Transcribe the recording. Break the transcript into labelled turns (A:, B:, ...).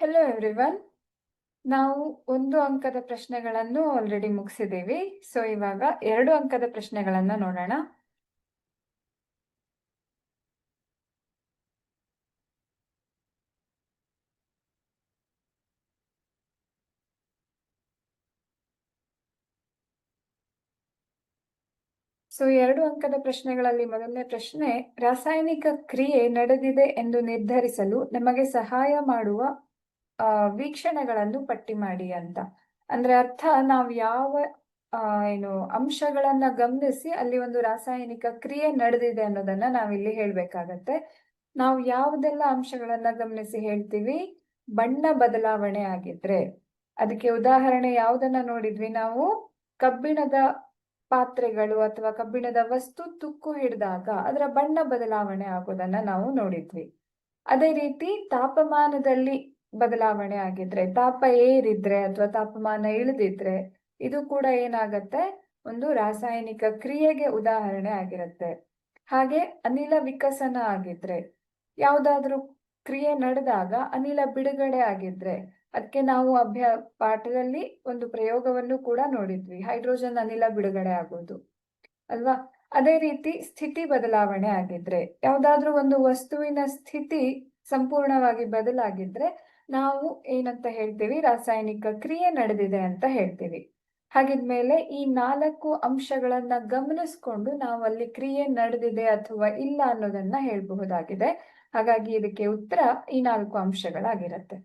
A: Hello everyone ನಾವು ಒಂದು ಅಂಕದ ಪ್ರಶ್ನೆಗಳನ್ನು ಆಲ್ರೆಡಿ ಮುಗಿಸಿದ್ದೀವಿ. ಸೊ ಇವಾಗ ಎರಡು ಅಂಕದ ಪ್ರಶ್ನೆಗಳನ್ನು ನೋಡೋಣ. ಸೊ ಎರಡು ಅಂಕದ ಪ್ರಶ್ನೆಗಳಲ್ಲಿ ಮೊದಲನೇ ಪ್ರಶ್ನೆ, ರಾಸಾಯನಿಕ ಕ್ರಿಯೆ ನಡೆದಿದೆ ಎಂದು ನಿರ್ಧರಿಸಲು ನಮಗೆ ಸಹಾಯ ಮಾಡುವ ವೀಕ್ಷಣೆಗಳನ್ನು ಪಟ್ಟಿ ಮಾಡಿ ಅಂತ. ಅಂದ್ರೆ ಅರ್ಥ ನಾವು ಯಾವ ಏನು ಅಂಶಗಳನ್ನ ಗಮನಿಸಿ ಅಲ್ಲಿ ಒಂದು ರಾಸಾಯನಿಕ ಕ್ರಿಯೆ ನಡೆದಿದೆ ಅನ್ನೋದನ್ನ ನಾವಿಲ್ಲಿ ಹೇಳ್ಬೇಕಾಗತ್ತೆ. ನಾವು ಯಾವುದೆಲ್ಲ ಅಂಶಗಳನ್ನ ಗಮನಿಸಿ ಹೇಳ್ತೀವಿ? ಬಣ್ಣ ಬದಲಾವಣೆ ಆಗಿದ್ರೆ. ಅದಕ್ಕೆ ಉದಾಹರಣೆ ಯಾವುದನ್ನ ನೋಡಿದ್ವಿ ನಾವು? ಕಬ್ಬಿಣದ ಪಾತ್ರೆಗಳು ಅಥವಾ ಕಬ್ಬಿಣದ ವಸ್ತು ತುಕ್ಕು ಹಿಡಿದಾಗ ಅದರ ಬಣ್ಣ ಬದಲಾವಣೆ ಆಗೋದನ್ನ ನಾವು ನೋಡಿದ್ವಿ. ಅದೇ ರೀತಿ ತಾಪಮಾನದಲ್ಲಿ ಬದಲಾವಣೆ ಆಗಿದ್ರೆ, ತಾಪ ಏರಿದ್ರೆ ಅಥವಾ ತಾಪಮಾನ ಇಳಿದಿದ್ರೆ ಇದು ಕೂಡ ಏನಾಗತ್ತೆ? ಒಂದು ರಾಸಾಯನಿಕ ಕ್ರಿಯೆಗೆ ಉದಾಹರಣೆ ಆಗಿರುತ್ತೆ. ಹಾಗೆ ಅನಿಲ ವಿಕಸನ ಆಗಿದ್ರೆ, ಯಾವುದಾದ್ರೂ ಕ್ರಿಯೆ ನಡೆದಾಗ ಅನಿಲ ಬಿಡುಗಡೆ ಆಗಿದ್ರೆ ಅದಕ್ಕೆ ನಾವು ಅಭ್ಯ, ಪಾಠದಲ್ಲಿ ಒಂದು ಪ್ರಯೋಗವನ್ನು ಕೂಡ ನೋಡಿದ್ವಿ, ಹೈಡ್ರೋಜನ್ ಅನಿಲ ಬಿಡುಗಡೆ ಆಗೋದು. ಅಲ್ವಾ? ಅದೇ ರೀತಿ ಸ್ಥಿತಿ ಬದಲಾವಣೆ ಆಗಿದ್ರೆ, ಯಾವ್ದಾದ್ರೂ ಒಂದು ವಸ್ತುವಿನ ಸ್ಥಿತಿ ಸಂಪೂರ್ಣವಾಗಿ ಬದಲಾಗಿದ್ರೆ ನಾವು ಏನಂತ ಹೇಳ್ತೀವಿ? ರಾಸಾಯನಿಕ ಕ್ರಿಯೆ ನಡೆದಿದೆ ಅಂತ ಹೇಳ್ತೀವಿ. ಹಾಗಿದ್ಮೇಲೆ ಈ ನಾಲ್ಕು ಅಂಶಗಳನ್ನ ಗಮನಿಸ್ಕೊಂಡು ನಾವು ಅಲ್ಲಿ ಕ್ರಿಯೆ ನಡೆದಿದೆ ಅಥವಾ ಇಲ್ಲ ಅನ್ನೋದನ್ನ ಹೇಳ್ಬಹುದಾಗಿದೆ. ಹಾಗಾಗಿ ಇದಕ್ಕೆ ಉತ್ತರ ಈ ನಾಲ್ಕು ಅಂಶಗಳಾಗಿರತ್ತೆ.